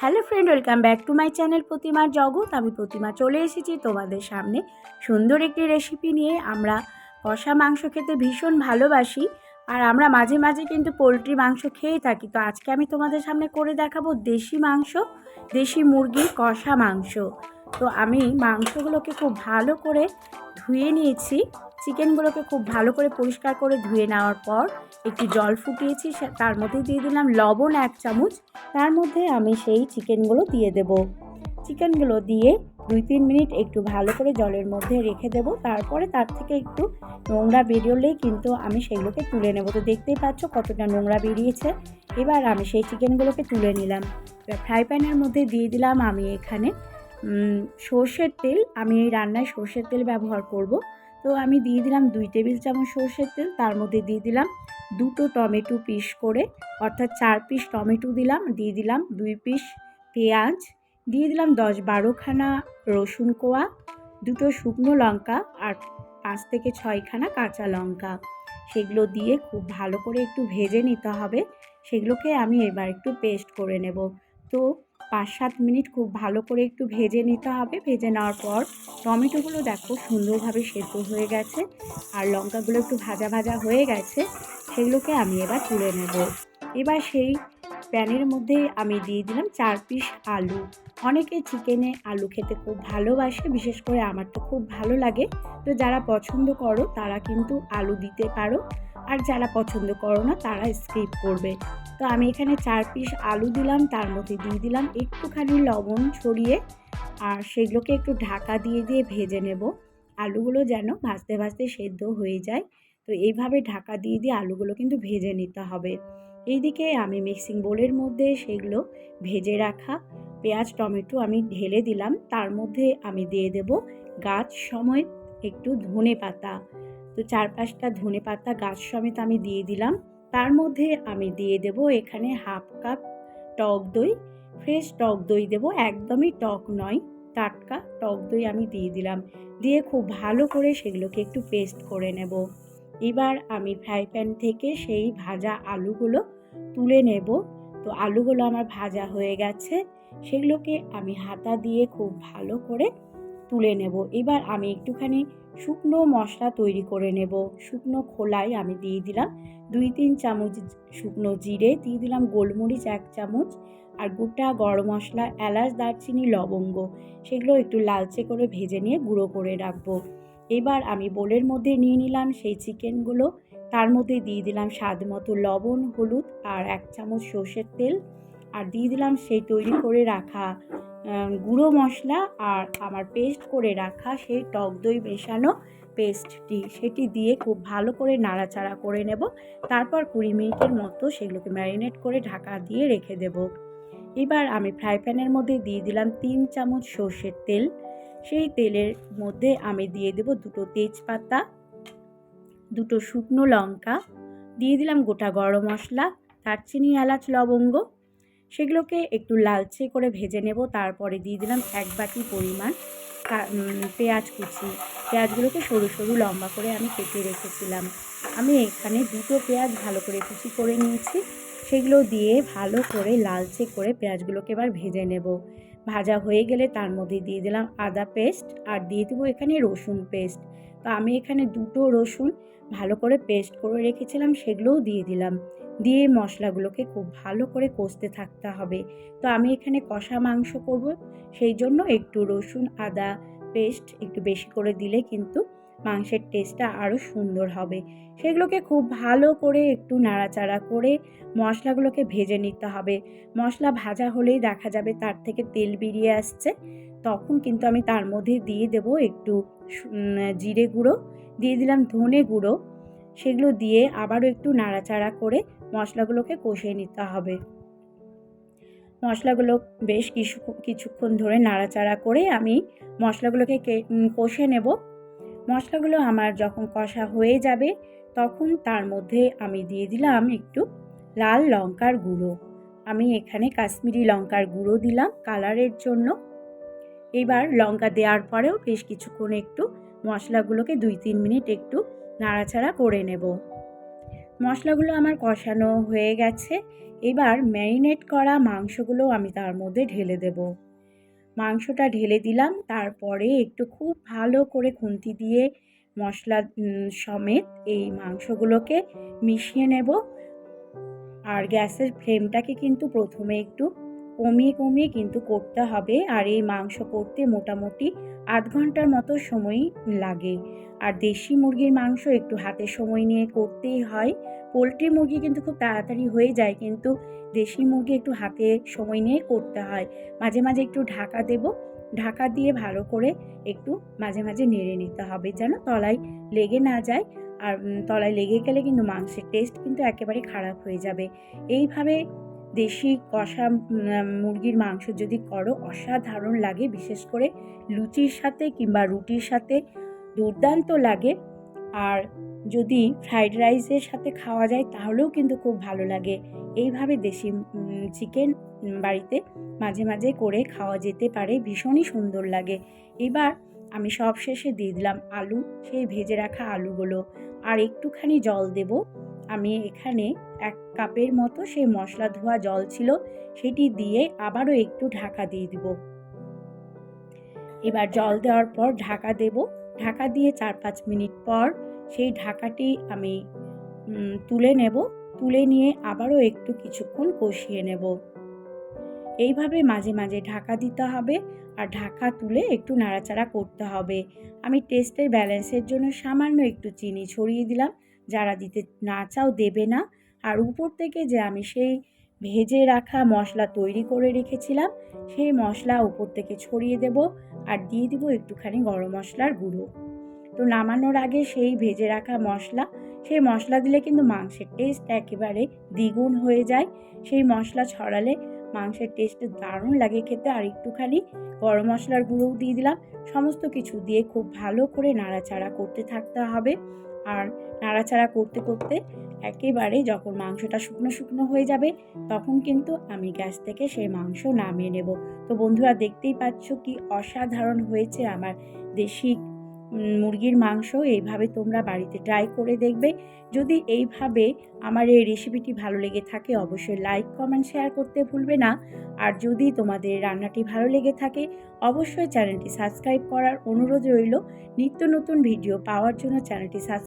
Hello friend, welcome back to my channel প্রতিমার জগৎ। আমি প্রতিমা চলে এসেছি তোমাদের সামনে সুন্দর একটি রেসিপি নিয়ে। আমরা কষা মাংস খেতে ভীষণ ভালোবাসি আর আমরা মাঝে মাঝে কিন্তু পোলট্রি মাংস খেয়ে থাকি। তো আজকে আমি তোমাদের সামনে করে দেখাবো দেশি মাংস, দেশি মুরগির কষা মাংস। তো আমি মাংসগুলোকে খুব ভালো করে ধুয়ে নিয়েছি। চিকেনগুলোকে খুব ভালো করে পরিষ্কার করে ধুয়ে নেওয়ার পর একটি জল ফুটিয়েছি তার মধ্যে দিয়ে দিলাম লবণ এক চামচ। তার মধ্যে আমি সেই চিকেনগুলো দিয়ে দেব। চিকেনগুলো দিয়ে দুই তিন মিনিট একটু ভালো করে জলের মধ্যে রেখে দেব। তারপরে তার থেকে একটু নোংরা বেরোলেই কিন্তু আমি সেগুলোকে তুলে নেব। তো দেখতেই পাচ্ছ কতটা নোংরা বেরিয়েছে। এবার আমি সেই চিকেনগুলোকে তুলে নিলাম। এবার ফ্রাই প্যানের মধ্যে দিয়ে দিলাম আমি এখানে সর্ষের তেল। আমি এই রান্নায় সর্ষের তেল ব্যবহার করব। তো আমি দিয়ে দিলাম দুই টেবিল চামচ সর্ষের তেল, তার মধ্যে দিয়ে দিলাম দুটো টমেটো পিস করে, অর্থাৎ চার পিস টমেটো দিলাম, দিয়ে দিলাম দুই পিস পেঁয়াজ, দিয়ে দিলাম দশ বারোখানা রসুন কোয়া, দুটো শুকনো লঙ্কা আর পাঁচ থেকে ছয়খানা কাঁচা লঙ্কা। সেগুলো দিয়ে খুব ভালো করে একটু ভেজে নিতে হবে, সেগুলোকে আমি এবার একটু পেস্ট করে নেব। তো পাঁচ সাত মিনিট খুব ভালো করে একটু ভেজে নিতে হবে। ভেজে নেওয়ার পর টমেটোগুলো দেখো সুন্দরভাবে সেদ্ধ হয়ে গেছে আর লঙ্কাগুলো একটু ভাজা ভাজা হয়ে গেছে, সেগুলোকে আমি এবার তুলে নেব। এবার সেই প্যানের মধ্যে আমি দিয়ে দিলাম চার পিস আলু। অনেকে চিকেনে আলু খেতে খুব ভালোবাসে, বিশেষ করে আমার তো খুব ভালো লাগে। তো যারা পছন্দ করো তারা কিন্তু আলু দিতে পারো। আর যারা পছন্দ করো না, তারা স্কিপ করবে। তো আমি এখানে চার পিস আলু দিলাম, তার মধ্যে দিয়ে দিলাম একটুখানি লবণ ছড়িয়ে, আর সেগুলোকে একটু ঢাকা দিয়ে দিয়ে ভেজে নেব। আলুগুলো যেন ভাজতে ভাজতে সেদ্ধ হয়ে যায়। তো এইভাবে ঢাকা দিয়ে দিয়ে আলুগুলো কিন্তু ভেজে নিতে হবে। এইদিকে আমি মিক্সিং বোলের মধ্যে সেগুলো ভেজে রাখা পেঁয়াজ, টমেটো আমি ঢেলে দিলাম। তার মধ্যে আমি দিয়ে দেব গাছ সমেত একটু ধনে পাতা তো চার পাঁচটা ধনে পাতা গাছ সমেত আমি দিয়ে দিলাম। তার মধ্যে আমি দিয়ে দেব এখানে হাফ কাপ টক দই। ফ্রেশ টক দই দেব, একদমই টক নয়, টাটকা টক দই আমি দিয়ে দিলাম। দিয়ে খুব ভালো করে সেগুলোকে একটু পেস্ট করে নেব। এবার আমি ফ্রাই প্যান থেকে সেই ভাজা আলুগুলো তুলে নেব। তো আলুগুলো আমার ভাজা হয়ে গেছে। সেগুলোকে আমি হাতা দিয়ে খুব ভালো করে তুলে নেব। এবার আমি একটুখানি শুকনো মশলা তৈরি করে নেব। শুকনো খোলায় আমি দিয়ে দিলাম দুই তিন চামচ শুকনো জিরে, দিয়ে দিলাম গোলমরিচ এক চামচ আর গোটা গরম মশলা, এলাচ, দারচিনি, লবঙ্গ সেগুলো একটু লালচে করে ভেজে নিয়ে গুঁড়ো করে রাখব। এবার আমি বোলের মধ্যে নিয়ে নিলাম সেই চিকেনগুলো। তার মধ্যে দিয়ে দিলাম স্বাদ মতো লবণ, হলুদ আর এক চামচ সর্ষের তেল। আর দিয়ে দিলাম সেই তৈরি করে রাখা গুঁড়ো মশলা আর আমার পেস্ট করে রাখা সেই টক দই মেশানো পেস্টটি সেটি দিয়ে খুব ভালো করে নাড়াচাড়া করে নেব। তারপর কুড়ি মিনিটের মতো সেগুলোকে ম্যারিনেট করে ঢাকা দিয়ে রেখে দেব। এবার আমি ফ্রাই প্যানের মধ্যে দিয়ে দিলাম তিন চামচ সর্ষের তেল। সেই তেলের মধ্যে আমি দিয়ে দেব দুটো তেজপাতা, দুটো শুকনো লঙ্কা, দিয়ে দিলাম গোটা গরম মশলা, দারচিনি, এলাচ, লবঙ্গ। সেগুলোকে একটু লালচে করে ভেজে নেব। তারপরে দিয়ে দিলাম এক বাটি পরিমাণ পেঁয়াজ কুচি। পেঁয়াজগুলোকে সরু সরু লম্বা করে আমি কেটে রেখেছিলাম। আমি এখানে দুটো পেঁয়াজ ভালো করে কুচি করে নিয়েছি। সেগুলো দিয়ে ভালো করে লালচে করে পেঁয়াজগুলোকে এবার ভেজে নেব। ভাজা হয়ে গেলে তার মধ্যে দিয়ে দিলাম আদা পেস্ট আর দিয়ে দেবো এখানে রসুন পেস্ট। তো আমি এখানে দুটো রসুন ভালো করে পেস্ট করে রেখেছিলাম, সেগুলোও দিয়ে দিলাম। দিয়ে মশলাগুলোকে খুব ভালো করে কষতে থাকতে হবে। তো আমি এখানে কষা মাংস করব, সেই জন্য একটু রসুন, আদা পেস্ট একটু বেশি করে দিলে কিন্তু মাংসের টেস্টটা আরও সুন্দর হবে। সেগুলোকে খুব ভালো করে একটু নাড়াচাড়া করে মশলাগুলোকে ভেজে নিতে হবে। মশলা ভাজা হলেই দেখা যাবে তার থেকে তেল বেরিয়ে আসছে। তখন কিন্তু আমি তার মধ্যে দিয়ে দেব একটু জিরে গুঁড়ো, দিয়ে দিলাম ধনে গুঁড়ো। সেগুলো দিয়ে আবারও একটু নাড়াচাড়া করে মশলাগুলোকে কষিয়ে নিতে হবে। মশলাগুলো বেশ কিছু, কিছুক্ষণ ধরে নাড়াচাড়া করে আমি মশলাগুলোকে কষে নেব। মশলাগুলো আমার যখন কষা হয়ে যাবে তখন তার মধ্যে আমি দিয়ে দিলাম একটু লাল লঙ্কার গুঁড়ো। আমি এখানে কাশ্মীরি লঙ্কার গুঁড়ো দিলাম কালারের জন্য। এবার লঙ্কা দেওয়ার পরেও বেশ কিছুক্ষণ একটু মশলাগুলোকে দুই তিন মিনিট একটু নাড়াচাড়া করে নেব। মশলাগুলো আমার কষানো হয়ে গেছে। এবার ম্যারিনেট করা মাংসগুলো আমি তার মধ্যে ঢেলে দেব। মাংসটা ঢেলে দিলাম, তারপরে একটু খুব ভালো করে খুন্তি দিয়ে মশলা সমেত এই মাংসগুলোকে মিশিয়ে নেব। আর গ্যাসের ফ্লেমটাকে কিন্তু প্রথমে একটু কমিয়ে কমিয়ে কিন্তু করতে হবে। আর এই মাংস করতে মোটামুটি আধ ঘণ্টার মতো সময় লাগে। আর দেশি মুরগির মাংস একটু হাতে সময় নিয়ে করতেই হয়। পোলট্রি মুরগি কিন্তু খুব তাড়াতাড়ি হয়ে যায়, কিন্তু দেশি মুরগি একটু হাতে সময় নিয়ে করতে হয়। মাঝে মাঝে একটু ঢাকা দেব, ঢাকা দিয়ে ভালো করে একটু মাঝে মাঝে নেড়ে নিতে হবে যেন তলায় লেগে না যায়। আর তলায় লেগে গেলে কিন্তু মাংসের টেস্ট কিন্তু একেবারে খারাপ হয়ে যাবে। এইভাবে দেশি কষা মুরগির মাংস যদি করো, অসাধারণ লাগে। বিশেষ করে লুচির সাথে কিংবা রুটির সাথে দুর্দান্ত লাগে। আর যদি ফ্রাইড রাইসের সাথে খাওয়া যায়, তাহলেও কিন্তু খুব ভালো লাগে। এইভাবে দেশি চিকেন বাড়িতে মাঝে মাঝে করে খাওয়া যেতে পারে। ভীষণই সুন্দর লাগে। এবার আমি সব শেষে দিয়ে দিলাম আলু, সেই ভেজে রাখা আলুগুলো। আর একটুখানি জল দেব। আমি এখানে এক কাপের মতো সেই মশলা ধোয়া জল ছিল, সেটি দিয়ে আবারও একটু ঢাকা দিয়ে দিব। এবার জল দেওয়ার পর ঢাকা দেব। ঢাকা দিয়ে চার পাঁচ মিনিট পর সেই ঢাকাটি আমি তুলে নেব। তুলে নিয়ে আবারও একটু কিছুক্ষণ কষিয়ে নেব। এইভাবে মাঝে মাঝে ঢাকা দিতে হবে আর ঢাকা তুলে একটু নাড়াচাড়া করতে হবে। আমি টেস্টের ব্যালেন্সের জন্য সামান্য একটু চিনি ছড়িয়ে দিলাম। যারা দিতে না চাও দেবে না। আর উপর থেকে যে আমি সেই ভেজে রাখা মশলা তৈরি করে রেখেছিলাম, সেই মশলা উপর থেকে ছড়িয়ে দেব আর দিয়ে দিব একটুখানি গরম মশলার গুঁড়ো। তো নামানোর আগে সেই ভেজে রাখা মশলা, সেই মশলা দিলে কিন্তু মাংসের টেস্ট একেবারে দ্বিগুণ হয়ে যায়। সেই মশলা ছড়ালে মাংসের টেস্ট দারুণ লাগে খেতে। আর একটুখানি গরম মশলার গুঁড়োও দিয়ে দিলাম। সমস্ত কিছু দিয়ে খুব ভালো করে নাড়াচাড়া করতে থাকতে হবে। আর নাড়াচাড়া করতে করতে একেবারে যখন মাংসটা শুকনো শুকনো হয়ে যাবে, তখন কিন্তু আমি গ্যাস থেকে সেই মাংস নামিয়ে নেব। তো বন্ধুরা দেখতেই পাচ্ছ কি অসাধারণ হয়েছে আমার দেশি মুরগির মাংস। এইভাবে তোমরা বাড়িতে ট্রাই করে দেখবে। যদি এইভাবে আমার এই রেসিপিটি ভালো লেগে থাকে, অবশ্যই লাইক কমেন্ট শেয়ার করতে ভুলবে না। আর যদি তোমাদের রান্নাটি ভালো লেগে থাকে, অবশ্যই চ্যানেলটি সাবস্ক্রাইব করার অনুরোধ রইল। নিত্য নতুন ভিডিও পাওয়ার জন্য চ্যানেলটি সাবস্ক্রাইব